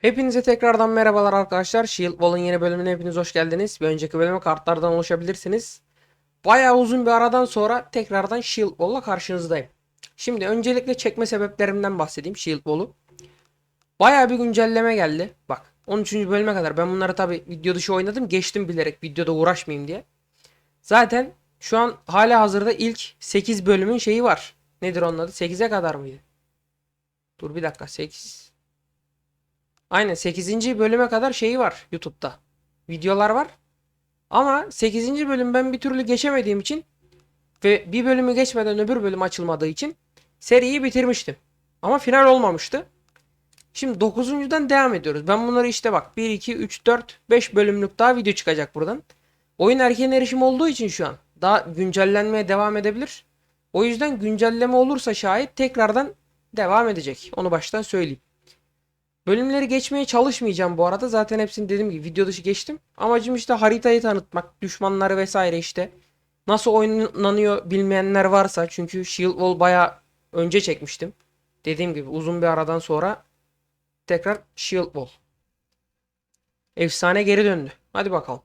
Hepinize tekrardan merhabalar arkadaşlar. Shield Wall'ın yeni bölümüne hepiniz hoş geldiniz. Bir önceki bölüme kartlardan oluşabilirsiniz. Bayağı uzun bir aradan sonra tekrardan Shield Wall'la karşınızdayım. Şimdi öncelikle çekme sebeplerimden bahsedeyim Shield Wall'u. Bayağı bir güncelleme geldi. Bak 13. bölüme kadar ben bunları tabi video dışı oynadım. Geçtim bilerek videoda uğraşmayayım diye. Zaten şu an hala hazırda ilk 8 bölümün şeyi var. Nedir onun adı? 8'e kadar mıydı? Dur bir dakika 8 Aynen 8. bölüme kadar şeyi var YouTube'da. Videolar var. Ama 8. bölüm ben bir türlü geçemediğim için ve bir bölümü geçmeden öbür bölüm açılmadığı için seriyi bitirmiştim. Ama final olmamıştı. Şimdi 9.dan devam ediyoruz. Ben bunları işte bak 1, 2, 3, 4, 5 bölümlük daha video çıkacak buradan. Oyun erken erişim olduğu için şu an daha güncellenmeye devam edebilir. O yüzden güncelleme olursa şayet tekrardan devam edecek. Onu baştan söyleyeyim. Bölümleri geçmeye çalışmayacağım bu arada. Zaten hepsini dediğim gibi video dışı geçtim. Amacım işte haritayı tanıtmak, düşmanları vesaire işte. Nasıl oynanıyor bilmeyenler varsa çünkü Shield Wall baya önce çekmiştim. Dediğim gibi uzun bir aradan sonra tekrar Shield Wall. Efsane geri döndü. Hadi bakalım.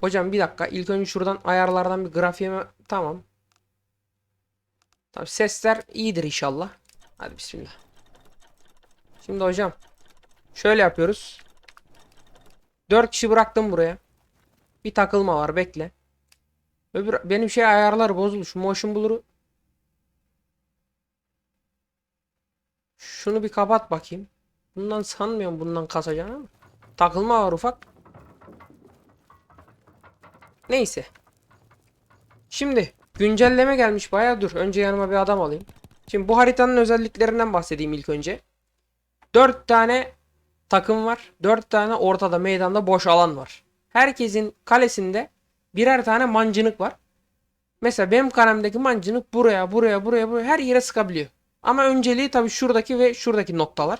Hocam bir dakika. İlk önce şuradan ayarlardan bir grafiğime tamam. Tamam sesler iyidir inşallah. Hadi bismillah. Şimdi hocam şöyle yapıyoruz. 4 kişi bıraktım buraya. Bir takılma var bekle. Öbür benim şey ayarlar bozulmuş. Motion blur'u Şunu bir kapat bakayım. Bundan sanmıyorum bundan kasacağını ama. Takılma var ufak. Neyse. Şimdi güncelleme gelmiş bayağı dur. Önce yanıma bir adam alayım. Şimdi bu haritanın özelliklerinden bahsedeyim ilk önce. 4 tane takım var. 4 tane ortada meydanda boş alan var. Herkesin kalesinde birer tane mancınık var. Mesela benim kalemdeki mancınık buraya, buraya, buraya, buraya her yere sıkabiliyor. Ama önceliği tabii şuradaki ve şuradaki noktalar.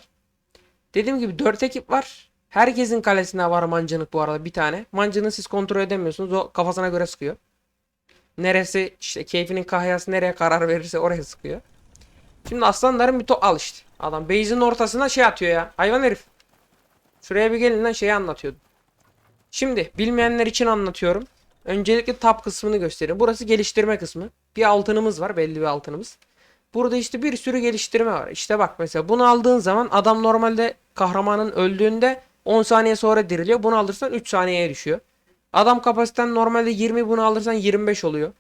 Dediğim gibi 4 ekip var. Herkesin kalesine var mancınık bu arada bir tane. Mancını siz kontrol edemiyorsunuz. O kafasına göre sıkıyor. Neresi işte keyfinin kahyası nereye karar verirse oraya sıkıyor. Şimdi aslanların bir to al işte. Adam base'in ortasına şey atıyor ya. Hayvan herif. Şuraya bir gelin lan şeyi anlatıyordum. Şimdi bilmeyenler için anlatıyorum. Öncelikle top kısmını göstereyim. Burası geliştirme kısmı. Bir altınımız var belli bir altınımız. Burada işte bir sürü geliştirme var. İşte bak mesela bunu aldığın zaman adam normalde kahramanın öldüğünde 10 saniye sonra diriliyor. Bunu alırsan 3 saniyeye düşüyor. Adam kapasiten normalde 20 bunu alırsan 25 oluyor.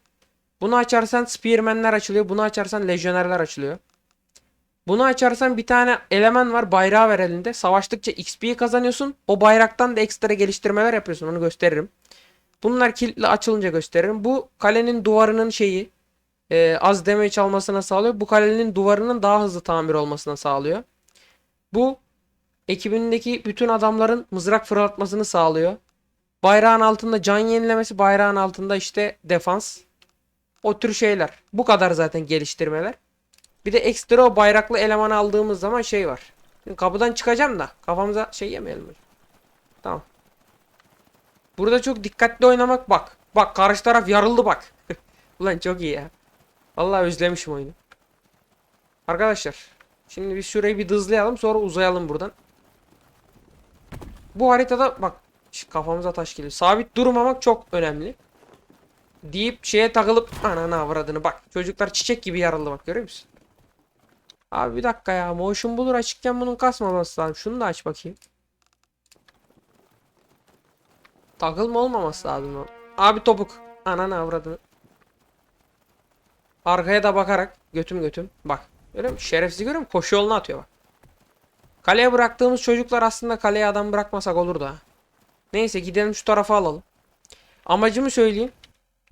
Bunu açarsan Spearman'ler açılıyor. Bunu açarsan Lejyonerler açılıyor. Bunu açarsan bir tane eleman var bayrağı ver elinde. Savaştıkça XP'yi kazanıyorsun. O bayraktan da ekstra geliştirmeler yapıyorsun. Onu gösteririm. Bunlar kilitli açılınca gösteririm. Bu kalenin duvarının şeyi e, az damage almasına sağlıyor. Bu kalenin duvarının daha hızlı tamir olmasına sağlıyor. Bu ekibindeki bütün adamların mızrak fırlatmasını sağlıyor. Bayrağın altında can yenilemesi, bayrağın altında işte defans. O tür şeyler. Bu kadar zaten geliştirmeler. Bir de ekstra o bayraklı eleman aldığımız zaman şey var. Şimdi kapıdan çıkacağım da kafamıza şey yemeyelim. Tamam. Burada çok dikkatli oynamak bak. Bak karşı taraf yarıldı bak. Ulan çok iyi ya. Vallahi özlemişim oyunu. Arkadaşlar. Şimdi biz şurayı bir hızlayalım sonra uzayalım buradan. Bu haritada bak kafamıza taş geliyor. Sabit durmamak çok önemli. Deyip şeye takılıp ananı avradını bak. Çocuklar çiçek gibi yarıldı bak görüyor musun? Abi bir dakika ya. Motion Blur açıkken bunun kasmaması lazım. Şunu da aç bakayım. Takılma olmaması lazım. Abi topuk. Ananı avradını. Arkaya da bakarak götüm götüm. Bak. Görüyor musun? Şerefsiz görüyor musun? Koşu yoluna atıyor bak. Kaleye bıraktığımız çocuklar aslında kaleye adam bırakmasak olur da. Neyse gidelim şu tarafa alalım. Amacımı söyleyeyim.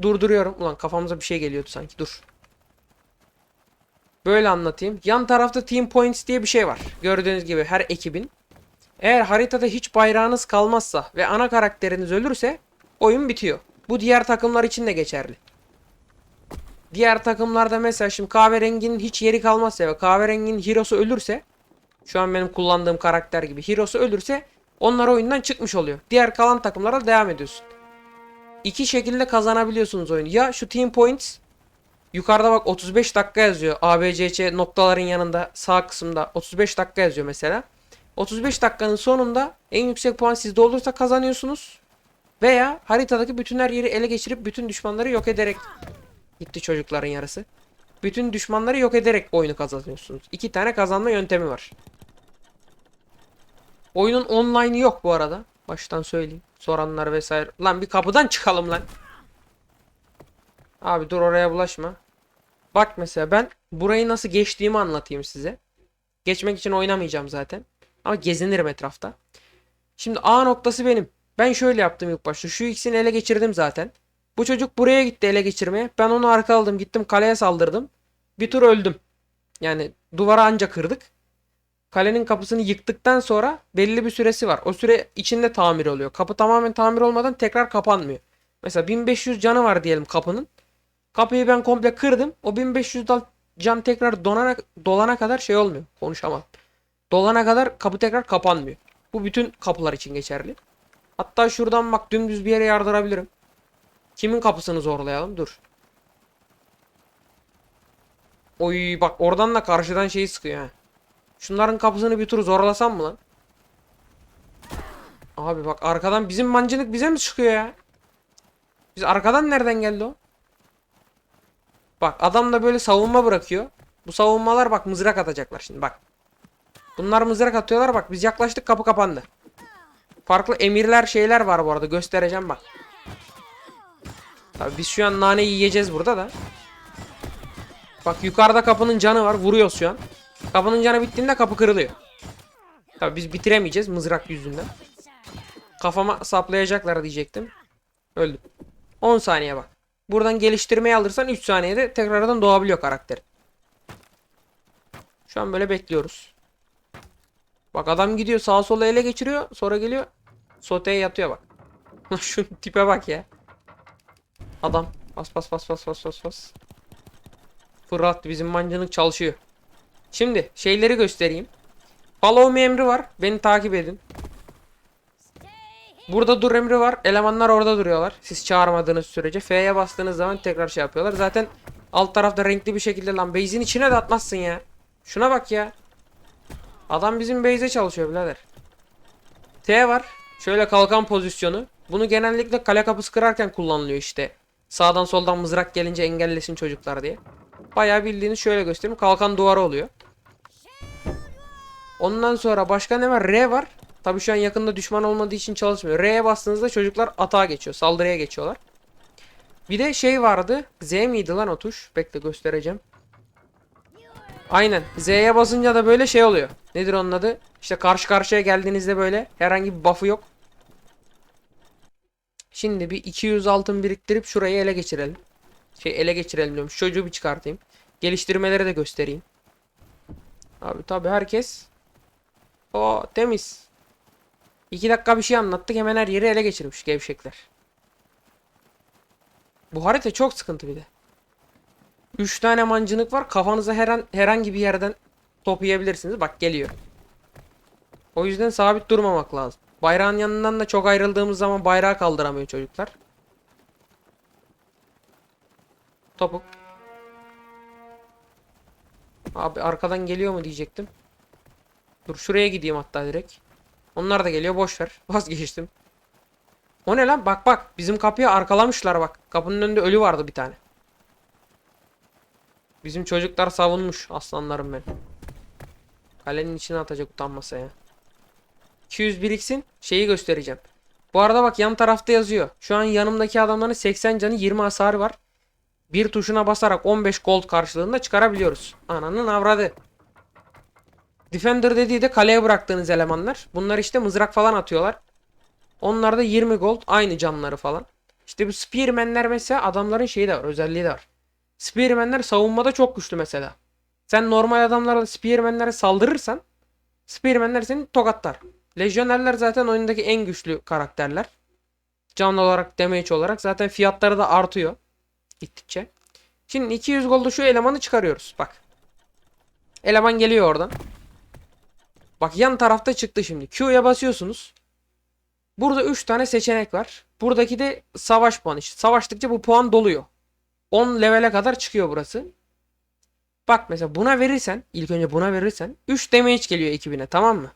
Durduruyorum. Ulan kafamıza bir şey geliyordu sanki. Dur. Böyle anlatayım. Yan tarafta Team Points diye bir şey var. Gördüğünüz gibi her ekibin. Eğer haritada hiç bayrağınız kalmazsa ve ana karakteriniz ölürse oyun bitiyor. Bu diğer takımlar için de geçerli. Diğer takımlarda mesela şimdi kahverenginin hiç yeri kalmazsa ve kahverenginin hero'su ölürse şu an benim kullandığım karakter gibi hero'su ölürse onlar oyundan çıkmış oluyor. Diğer kalan takımlara devam ediyorsun. İki şekilde kazanabiliyorsunuz oyunu. Ya şu team points Yukarıda bak 35 dakika yazıyor. ABCC noktaların yanında sağ kısımda 35 dakika yazıyor mesela. 35 dakikanın sonunda en yüksek puan sizde olursa kazanıyorsunuz. Veya haritadaki bütün her yeri ele geçirip bütün düşmanları yok ederek gitti çocukların yarısı. Bütün düşmanları yok ederek oyunu kazanıyorsunuz. İki tane kazanma yöntemi var. Oyunun online'ı yok bu arada. Baştan söyleyeyim. Soranlar vesaire. Lan bir kapıdan çıkalım lan. Abi dur oraya bulaşma. Bak mesela ben burayı nasıl geçtiğimi anlatayım size. Geçmek için oynamayacağım zaten. Ama gezinirim etrafta. Şimdi A noktası benim. Ben şöyle yaptım ilk başta. Şu ikisini ele geçirdim zaten. Bu çocuk buraya gitti ele geçirmeye. Ben onu arka aldım. Gittim kaleye saldırdım. Bir tur öldüm. Yani duvara anca kırdık. Kalenin kapısını yıktıktan sonra belli bir süresi var. O süre içinde tamir oluyor. Kapı tamamen tamir olmadan tekrar kapanmıyor. Mesela 1500 canı var diyelim kapının. Kapıyı ben komple kırdım. O 1500 dal can tekrar donana, dolana kadar şey olmuyor. Konuşamam. Dolana kadar kapı tekrar kapanmıyor. Bu bütün kapılar için geçerli. Hatta şuradan bak dümdüz bir yere yardırabilirim. Kimin kapısını zorlayalım? Dur. Oy bak oradan da karşıdan şeyi sıkıyor ha. Şunların kapısını bir tur zorlasam mı lan? Abi bak arkadan bizim mancınık bize mi çıkıyor ya? Biz arkadan nereden geldi o? Bak adam da böyle savunma bırakıyor. Bu savunmalar bak mızrak atacaklar şimdi bak. Bunlar mızrak atıyorlar bak biz yaklaştık kapı kapandı. Farklı emirler şeyler var bu arada göstereceğim bak. Tabii biz şu an naneyi yiyeceğiz burada da. Bak yukarıda kapının canı var vuruyoruz şu an. Kapının canı bittiğinde kapı kırılıyor. Tabii biz bitiremeyeceğiz mızrak yüzünden. Kafama saplayacaklar diyecektim. Öldüm. 10 saniye bak. Buradan geliştirmeyi alırsan 3 saniyede tekrardan doğabiliyor karakter. Şu an böyle bekliyoruz. Bak adam gidiyor sağa sola ele geçiriyor. Sonra geliyor. Soteye yatıyor bak. Şu tipe bak ya. Adam. Bas bas bas bas bas bas bas. Fırat bizim mancınık çalışıyor. Şimdi şeyleri göstereyim. Follow me emri var. Beni takip edin. Burada dur emri var. Elemanlar orada duruyorlar. Siz çağırmadığınız sürece. F'ye bastığınız zaman tekrar şey yapıyorlar. Zaten alt tarafta renkli bir şekilde lan base'in içine de atmazsın ya. Şuna bak ya. Adam bizim base'e çalışıyor birader. T var. Şöyle kalkan pozisyonu. Bunu genellikle kale kapısı kırarken kullanılıyor işte. Sağdan soldan mızrak gelince engellesin çocuklar diye. Bayağı bildiğiniz şöyle göstereyim. Kalkan duvarı oluyor. Ondan sonra başka ne var? R var. Tabii şu an yakında düşman olmadığı için çalışmıyor. R'ye bastığınızda çocuklar atağa geçiyor. Saldırıya geçiyorlar. Bir de şey vardı. Z miydi lan o tuş? Bekle göstereceğim. Aynen. Z'ye basınca da böyle şey oluyor. Nedir onun adı? İşte karşı karşıya geldiğinizde böyle herhangi bir buff'ı yok. Şimdi bir 200 altın biriktirip şurayı ele geçirelim. Şey ele geçirelim diyorum. Şu çocuğu bir çıkartayım. Geliştirmeleri de göstereyim. Abi tabi herkes o temiz. 2 dakika bir şey anlattık hemen her yeri ele geçirmiş gevşekler. Bu harita çok sıkıntı bir de. 3 tane mancınık var. Kafanıza her an, herhangi bir yerden top yiyebilirsiniz. Bak geliyor. O yüzden sabit durmamak lazım. Bayrağın yanından da çok ayrıldığımız zaman bayrağı kaldıramıyor çocuklar. Topuk. Abi arkadan geliyor mu diyecektim. Dur şuraya gideyim hatta direkt. Onlar da geliyor boş ver. Vazgeçtim. O ne lan? Bak bak. Bizim kapıyı arkalamışlar bak. Kapının önünde ölü vardı bir tane. Bizim çocuklar savunmuş aslanlarım ben. Kalenin içine atacak utanmasa ya. 200 biriksin. Şeyi göstereceğim. Bu arada bak yan tarafta yazıyor. Şu an yanımdaki adamların 80 canı 20 hasarı var. Bir tuşuna basarak 15 gold karşılığında çıkarabiliyoruz. Ananın avradı. Defender dediği de kaleye bıraktığınız elemanlar. Bunlar işte mızrak falan atıyorlar. Onlarda 20 gold aynı canları falan. İşte bu Spearman'ler mesela adamların şeyi de var özelliği de var. Spearman'ler savunmada çok güçlü mesela. Sen normal adamlarla Spearman'lere saldırırsan Spearman'ler seni tokatlar. Lejyonerler zaten oyundaki en güçlü karakterler. Can olarak, damage olarak zaten fiyatları da artıyor. Gittikçe. Şimdi 200 golda şu elemanı çıkarıyoruz. Bak. Eleman geliyor oradan. Bak yan tarafta çıktı şimdi. Q'ya basıyorsunuz. Burada 3 tane seçenek var. Buradaki de savaş puanı. Savaştıkça bu puan doluyor. 10 levele kadar çıkıyor burası. Bak mesela buna verirsen ilk önce buna verirsen 3 damage geliyor ekibine tamam mı?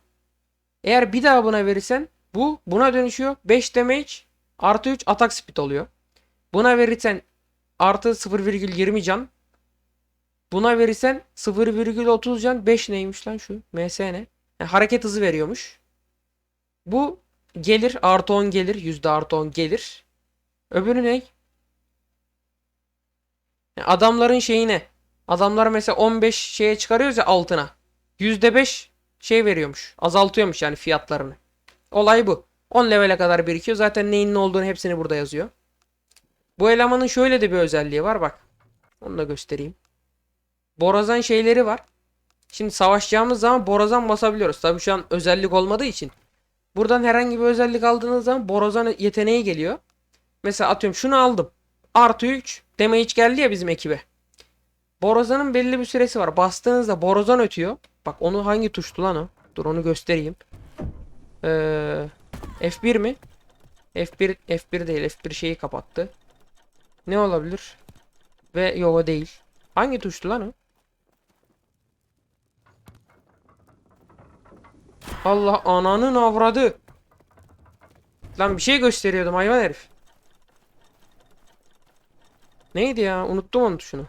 Eğer bir daha buna verirsen bu buna dönüşüyor 5 damage artı 3 atak speed oluyor. Buna verirsen artı 0,20 can. Buna verirsen 0,30 can 5 neymiş lan şu MS ne? Yani hareket hızı veriyormuş. Bu gelir artı 10 gelir yüzde artı 10 gelir. Öbürü ne? Yani adamların şeyine adamlar mesela 15 şeye çıkarıyoruz ya altına. %5 şey veriyormuş. Azaltıyormuş yani fiyatlarını. Olay bu. 10 levele kadar birikiyor. Zaten neyin ne olduğunu hepsini burada yazıyor. Bu elemanın şöyle de bir özelliği var bak. Onu da göstereyim. Borazan şeyleri var. Şimdi savaşacağımız zaman borazan basabiliyoruz. Tabii şu an özellik olmadığı için. Buradan herhangi bir özellik aldığınız zaman borazan yeteneği geliyor. Mesela atıyorum şunu aldım. Artı 3 damage geldi ya bizim ekibe. Borazan'ın belli bir süresi var. Bastığınızda borazan ötüyor. Bak onu hangi tuştu lan o? Dur onu göstereyim. Ee, F1 mi? F1 F1 değil. F1 şeyi kapattı. Ne olabilir? Ve yok o değil. Hangi tuştu lan o? Allah ananın avradı. Lan bir şey gösteriyordum hayvan herif. Neydi ya? Unuttum onun tuşunu.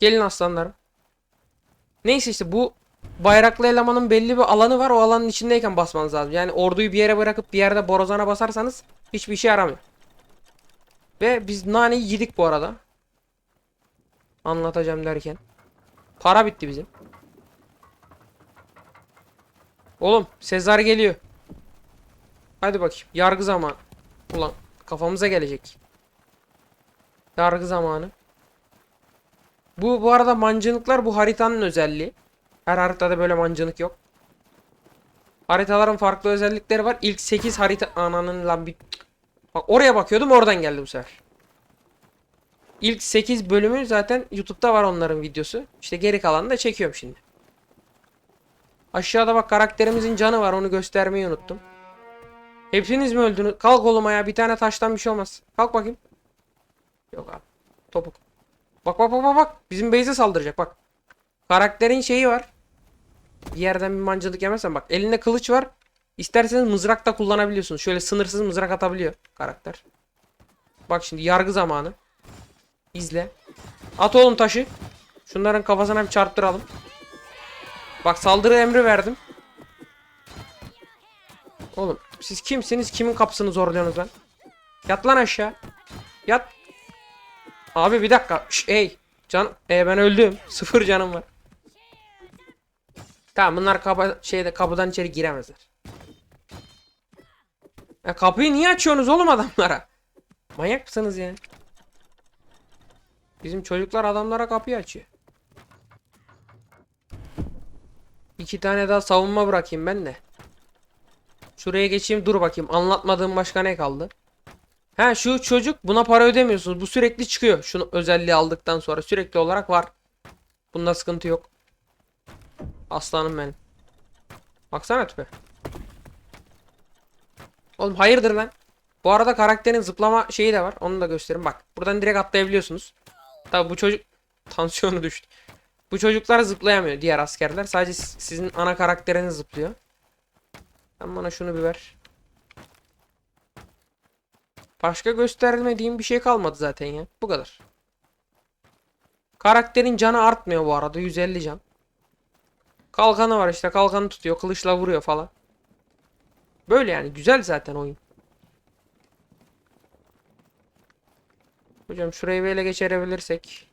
Gelin aslanlarım. Neyse işte bu bayraklı elemanın belli bir alanı var. O alanın içindeyken basmanız lazım. Yani orduyu bir yere bırakıp bir yerde borazana basarsanız hiçbir işe yaramıyor. Ve biz naneyi yedik bu arada. Anlatacağım derken. Para bitti bizim. Oğlum Sezar geliyor. Hadi bakayım. Yargı zamanı. Ulan kafamıza gelecek. Yargı zamanı. Bu bu arada mancınıklar bu haritanın özelliği. Her haritada böyle mancınık yok. Haritaların farklı özellikleri var. İlk 8 harita ananın lan bir Bak oraya bakıyordum oradan geldi bu sefer. İlk 8 bölümü zaten YouTube'da var onların videosu. İşte geri kalanını da çekiyorum şimdi. Aşağıda bak karakterimizin canı var onu göstermeyi unuttum. Hepiniz mi öldünüz? Kalk oğlum ya bir tane taştan bir şey olmaz. Kalk bakayım. Yok abi. Topuk. Bak bak bak bak bak. Bizim base'e saldıracak bak. Karakterin şeyi var. Bir yerden bir mancılık yemezsen bak. Elinde kılıç var. İsterseniz mızrak da kullanabiliyorsunuz. Şöyle sınırsız mızrak atabiliyor karakter. Bak şimdi yargı zamanı. İzle. At oğlum taşı. Şunların kafasına bir çarptıralım. Bak saldırı emri verdim. Oğlum siz kimsiniz? Kimin kapısını zorluyorsunuz lan? Yat lan aşağı. Yat. Abi bir dakika. Şş, ey. Can e, ben öldüm. Sıfır canım var. Tamam bunlar kapa şeyde kapıdan içeri giremezler. Ya kapıyı niye açıyorsunuz oğlum adamlara? Manyak mısınız ya? Bizim çocuklar adamlara kapıyı açıyor. İki tane daha savunma bırakayım ben de. Şuraya geçeyim dur bakayım. Anlatmadığım başka ne kaldı? Ha şu çocuk buna para ödemiyorsunuz. Bu sürekli çıkıyor. Şunu özelliği aldıktan sonra sürekli olarak var. Bunda sıkıntı yok. Aslanım benim. Baksana tüpe. Oğlum hayırdır lan? Bu arada karakterin zıplama şeyi de var. Onu da göstereyim. Bak buradan direkt atlayabiliyorsunuz. Tabi bu çocuk tansiyonu düştü. Bu çocuklar zıplayamıyor diğer askerler. Sadece sizin ana karakteriniz zıplıyor. Sen bana şunu bir ver. Başka göstermediğim bir şey kalmadı zaten ya. Bu kadar. Karakterin canı artmıyor bu arada. 150 can. Kalkanı var işte. Kalkanı tutuyor. Kılıçla vuruyor falan. Böyle yani. Güzel zaten oyun. Hocam şurayı böyle geçirebilirsek.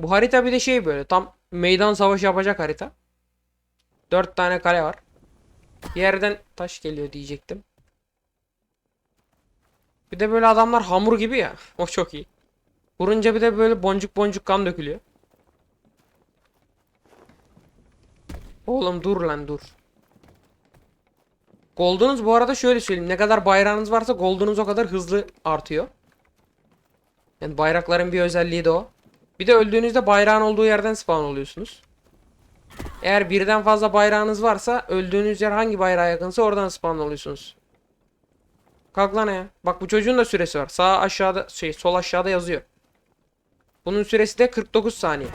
Bu harita bir de şey böyle. Tam meydan savaşı yapacak harita. 4 tane kale var. Yerden taş geliyor diyecektim. Bir de böyle adamlar hamur gibi ya. O çok iyi. Vurunca bir de böyle boncuk boncuk kan dökülüyor. Oğlum dur lan dur. Gold'unuz bu arada şöyle söyleyeyim. Ne kadar bayrağınız varsa gold'unuz o kadar hızlı artıyor. Yani bayrakların bir özelliği de o. Bir de öldüğünüzde bayrağın olduğu yerden spawn oluyorsunuz. Eğer birden fazla bayrağınız varsa öldüğünüz yer hangi bayrağa yakınsa oradan spawn oluyorsunuz. Kalk lan ya. Bak bu çocuğun da süresi var. Sağ aşağıda şey sol aşağıda yazıyor. Bunun süresi de 49 saniye.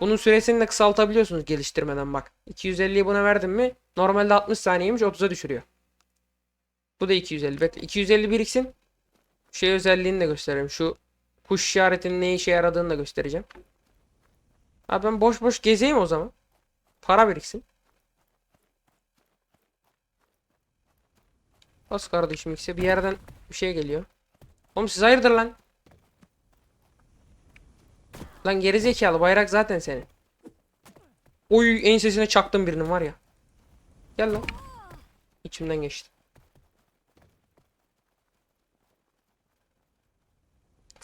Bunun süresini de kısaltabiliyorsunuz geliştirmeden bak. 250'yi buna verdim mi normalde 60 saniyeymiş 30'a düşürüyor. Bu da 250. Bekle 250 biriksin. Şey özelliğini de göstereyim. Şu kuş işaretinin ne işe yaradığını da göstereceğim. Abi ben boş boş gezeyim o zaman. Para biriksin. Bas kardeşim ikisi bir yerden bir şey geliyor. Oğlum siz hayırdır lan? Lan gerizekalı bayrak zaten senin. Oy ensesine çaktım birinin var ya. Gel lan. İçimden geçti.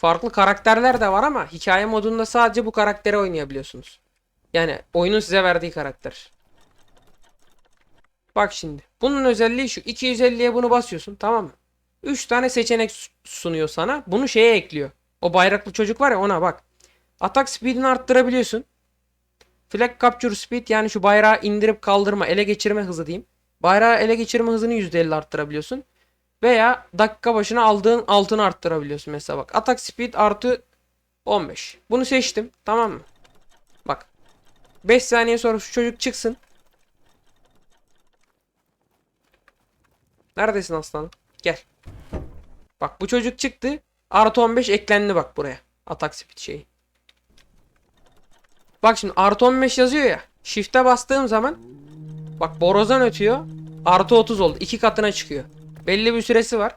Farklı karakterler de var ama hikaye modunda sadece bu karakteri oynayabiliyorsunuz. Yani oyunun size verdiği karakter. Bak şimdi. Bunun özelliği şu. 250'ye bunu basıyorsun tamam mı? 3 tane seçenek su- sunuyor sana. Bunu şeye ekliyor. O bayraklı çocuk var ya ona bak. Atak speedini arttırabiliyorsun. Flag capture speed yani şu bayrağı indirip kaldırma, ele geçirme hızı diyeyim. Bayrağı ele geçirme hızını %50 arttırabiliyorsun. Veya dakika başına aldığın altını arttırabiliyorsun mesela bak. Atak speed artı 15. Bunu seçtim tamam mı? Bak. 5 saniye sonra şu çocuk çıksın. Neredesin aslanım? Gel. Bak bu çocuk çıktı. Artı 15 eklendi bak buraya. Atak speed şeyi. Bak şimdi artı 15 yazıyor ya. Shift'e bastığım zaman bak borazan ötüyor. Artı 30 oldu. iki katına çıkıyor. Belli bir süresi var.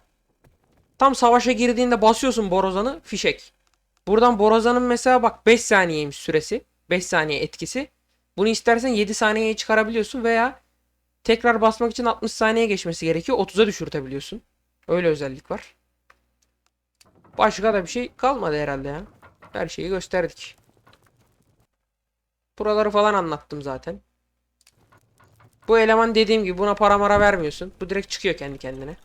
Tam savaşa girdiğinde basıyorsun borazanı fişek. Buradan borazanın mesela bak 5 saniyeymiş süresi. 5 saniye etkisi. Bunu istersen 7 saniyeye çıkarabiliyorsun veya tekrar basmak için 60 saniye geçmesi gerekiyor. 30'a düşürtebiliyorsun. Öyle özellik var. Başka da bir şey kalmadı herhalde ya. Her şeyi gösterdik. Buraları falan anlattım zaten. Bu eleman dediğim gibi buna para mara vermiyorsun. Bu direkt çıkıyor kendi kendine.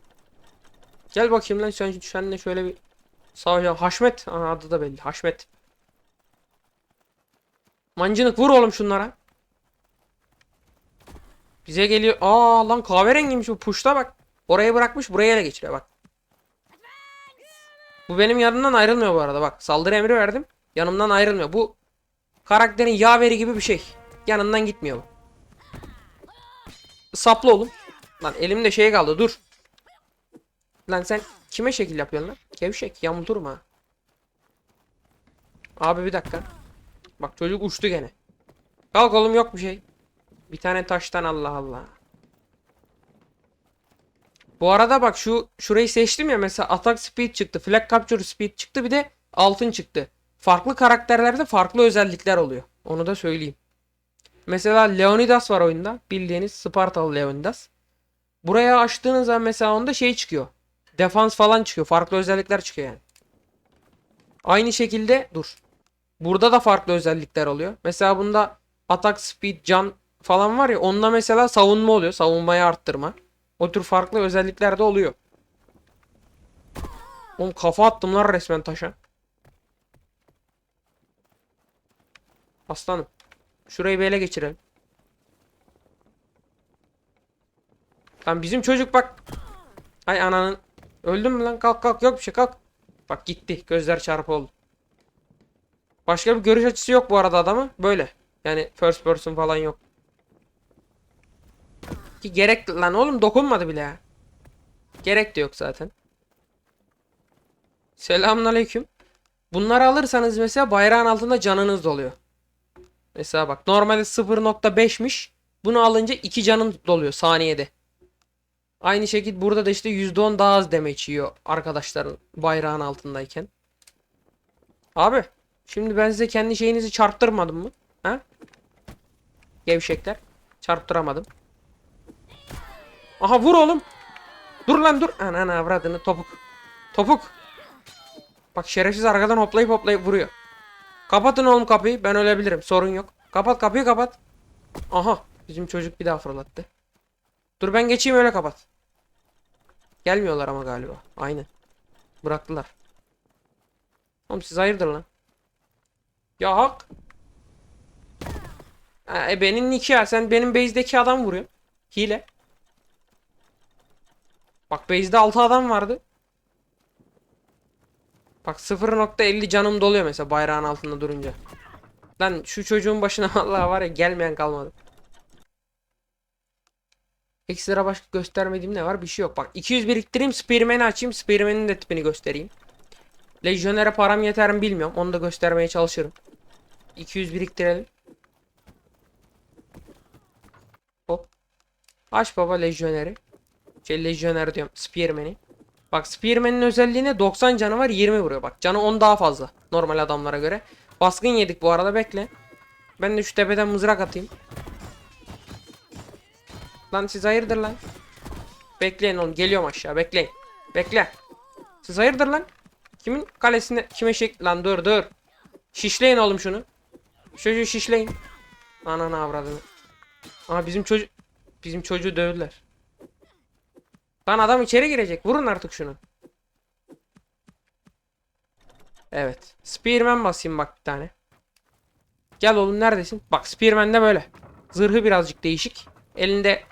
Gel bakayım lan sen seninle şöyle bir savaşalım. Haşmet. Aha, adı da belli. Haşmet. Mancınık vur oğlum şunlara. Bize geliyor. Aa lan kahverengiymiş bu puşta bak. Orayı bırakmış buraya ele geçiriyor bak. Bu benim yanımdan ayrılmıyor bu arada bak. Saldırı emri verdim. Yanımdan ayrılmıyor. Bu karakterin yaveri gibi bir şey. Yanından gitmiyor bu. Saplı oğlum. Lan elimde şey kaldı dur. Lan sen kime şekil yapıyorsun lan? Gevşek yamulturum. Abi bir dakika. Bak çocuk uçtu gene. Kalk oğlum yok bir şey. Bir tane taştan Allah Allah. Bu arada bak şu şurayı seçtim ya mesela attack speed çıktı, flag capture speed çıktı bir de altın çıktı. Farklı karakterlerde farklı özellikler oluyor. Onu da söyleyeyim. Mesela Leonidas var oyunda. Bildiğiniz Spartalı Leonidas. Buraya açtığınız zaman mesela onda şey çıkıyor. Defans falan çıkıyor. Farklı özellikler çıkıyor yani. Aynı şekilde dur. Burada da farklı özellikler oluyor. Mesela bunda attack speed, can falan var ya onda mesela savunma oluyor. Savunmayı arttırma. O tür farklı özellikler de oluyor. Oğlum kafa attım lan resmen taşa. Aslanım. Şurayı bir geçirelim. Lan bizim çocuk bak. Ay ananın. Öldün mü lan? Kalk kalk yok bir şey kalk. Bak gitti. Gözler çarpı oldu. Başka bir görüş açısı yok bu arada adamı. Böyle. Yani first person falan yok. Ki gerek lan oğlum dokunmadı bile ya. Gerek de yok zaten. Selamünaleyküm. Bunları alırsanız mesela bayrağın altında canınız doluyor. Mesela bak normalde 0.5'miş. Bunu alınca 2 canın doluyor saniyede. Aynı şekilde burada da işte %10 daha az damage yiyor arkadaşların bayrağın altındayken. Abi şimdi ben size kendi şeyinizi çarptırmadım mı? Ha? Gevşekler. Çarptıramadım. Aha vur oğlum. Dur lan dur. Ananı avradını topuk. Topuk. Bak şerefsiz arkadan hoplayıp hoplayıp vuruyor. Kapatın oğlum kapıyı. Ben ölebilirim. Sorun yok. Kapat kapıyı kapat. Aha. Bizim çocuk bir daha fırlattı. Dur ben geçeyim öyle kapat. Gelmiyorlar ama galiba. Aynen. Bıraktılar. Oğlum siz hayırdır lan? Ya hak. Ha, e benim Niki ya. Sen benim base'deki adam vuruyorsun. Hile. Bak base'de 6 adam vardı. Bak 0.50 canım doluyor mesela bayrağın altında durunca. Lan şu çocuğun başına vallahi var ya gelmeyen kalmadı. Ekstra başka göstermediğim ne var? Bir şey yok. Bak 200 biriktireyim. Spearman'i açayım. Spearman'in de tipini göstereyim. Lejyoner'e param yeter mi bilmiyorum. Onu da göstermeye çalışırım. 200 biriktirelim. Hop. Aç baba Lejyoner'i. Şey Lejyoner diyorum. Spearman'i. Bak Spearman'in özelliğine 90 canı var 20 vuruyor. Bak canı 10 daha fazla. Normal adamlara göre. Baskın yedik bu arada bekle. Ben de şu tepeden mızrak atayım. Lan siz hayırdır lan? Bekleyin oğlum geliyorum aşağı bekleyin. Bekle. Siz hayırdır lan? Kimin kalesinde kime şek lan dur dur. Şişleyin oğlum şunu. Çocuğu şişleyin. Ananı avradını. Aa bizim çocuk bizim çocuğu dövdüler. Lan adam içeri girecek. Vurun artık şunu. Evet. Spearman basayım bak bir tane. Gel oğlum neredesin? Bak Spearman de böyle. Zırhı birazcık değişik. Elinde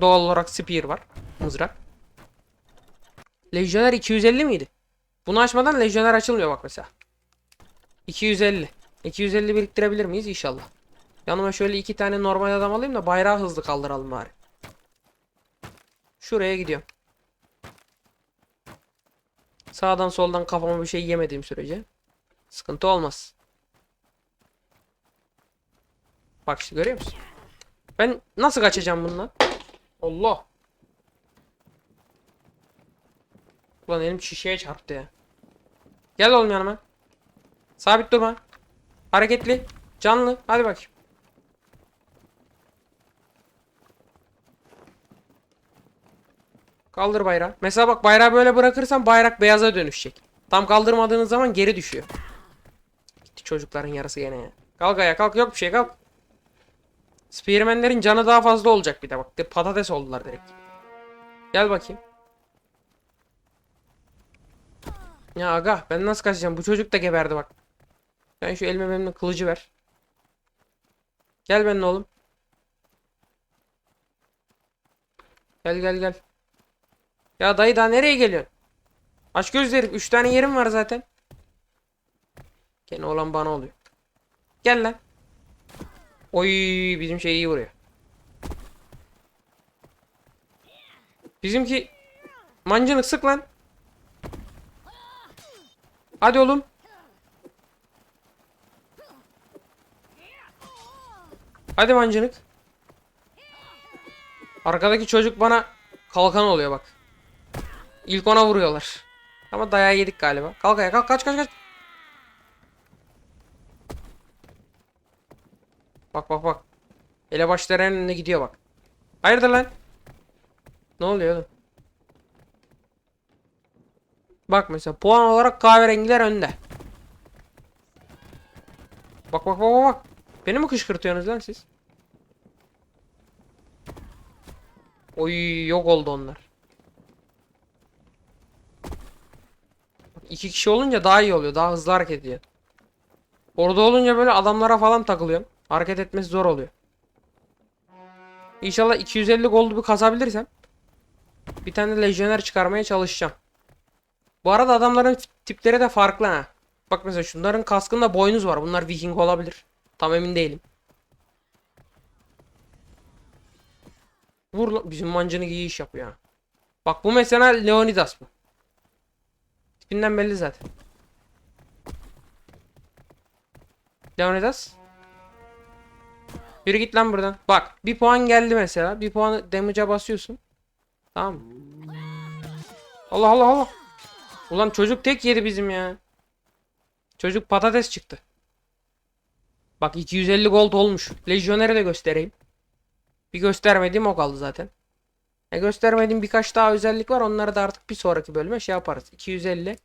doğal olarak spear var. Mızrak. Lejyoner 250 miydi? Bunu açmadan lejyoner açılmıyor bak mesela. 250. 250 biriktirebilir miyiz inşallah. Yanıma şöyle iki tane normal adam alayım da bayrağı hızlı kaldıralım bari. Şuraya gidiyorum. Sağdan soldan kafama bir şey yemediğim sürece sıkıntı olmaz. Bak işte görüyor musun? Ben nasıl kaçacağım bundan? Allah. Ulan elim şişeye çarptı ya. Gel oğlum yanıma. Sabit durma. Hareketli. Canlı. Hadi bakayım. Kaldır bayrağı. Mesela bak bayrağı böyle bırakırsan bayrak beyaza dönüşecek. Tam kaldırmadığınız zaman geri düşüyor. Gitti çocukların yarısı gene ya. Kalk ayağa kalk yok bir şey kalk. Spearman'lerin canı daha fazla olacak bir de bak. De patates oldular direkt. Gel bakayım. Ya aga ben nasıl kaçacağım? Bu çocuk da geberdi bak. Ben şu elime benimle kılıcı ver. Gel benimle oğlum. Gel gel gel. Ya dayı daha nereye geliyorsun? Aç gözlü herif. Üç tane yerim var zaten. Gene olan bana oluyor. Gel lan. Oy bizim şey iyi vuruyor. Bizimki mancınık sık lan. Hadi oğlum. Hadi mancınık. Arkadaki çocuk bana kalkan oluyor bak. İlk ona vuruyorlar. Ama dayağı yedik galiba. Kalk ayağa kalk kaç kaç kaç. Bak bak bak. Elebaşların önüne gidiyor bak. Hayırdır lan? Ne oluyor oğlum? Bak mesela puan olarak kahverengiler önde. Bak bak bak bak. Beni mi kışkırtıyorsunuz lan siz? Oy yok oldu onlar. İki kişi olunca daha iyi oluyor. Daha hızlı hareket ediyor. Orada olunca böyle adamlara falan takılıyorum. Hareket etmesi zor oluyor. İnşallah 250 gold bir kasabilirsem bir tane lejyoner çıkarmaya çalışacağım. Bu arada adamların tipleri de farklı ha. Bak mesela şunların kaskında boynuz var. Bunlar viking olabilir. Tam emin değilim. Vur lan. Bizim mancınık iyi iş yapıyor ha. Bak bu mesela Leonidas bu. Tipinden belli zaten. Leonidas. Yürü git lan buradan. Bak bir puan geldi mesela. Bir puanı damage'a basıyorsun. Tamam? Allah Allah Allah. Ulan çocuk tek yedi bizim ya. Çocuk patates çıktı. Bak 250 gold olmuş. Lejyoner'i de göstereyim. Bir göstermediğim o kaldı zaten. E göstermediğim birkaç daha özellik var. Onları da artık bir sonraki bölüme şey yaparız. 250.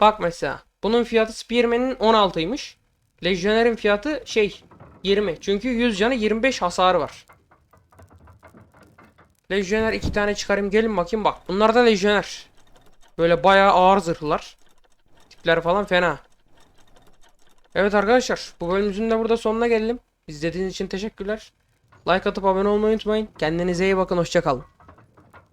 Bak mesela. Bunun fiyatı Spearman'in 16'ymış. Lejyoner'in fiyatı şey 20. Çünkü 100 canı 25 hasarı var. Lejyoner iki tane çıkarayım gelin bakayım bak. Bunlar da lejyoner. Böyle bayağı ağır zırhlar. Tipler falan fena. Evet arkadaşlar bu bölümümüzün de burada sonuna gelelim. İzlediğiniz için teşekkürler. Like atıp abone olmayı unutmayın. Kendinize iyi bakın hoşçakalın.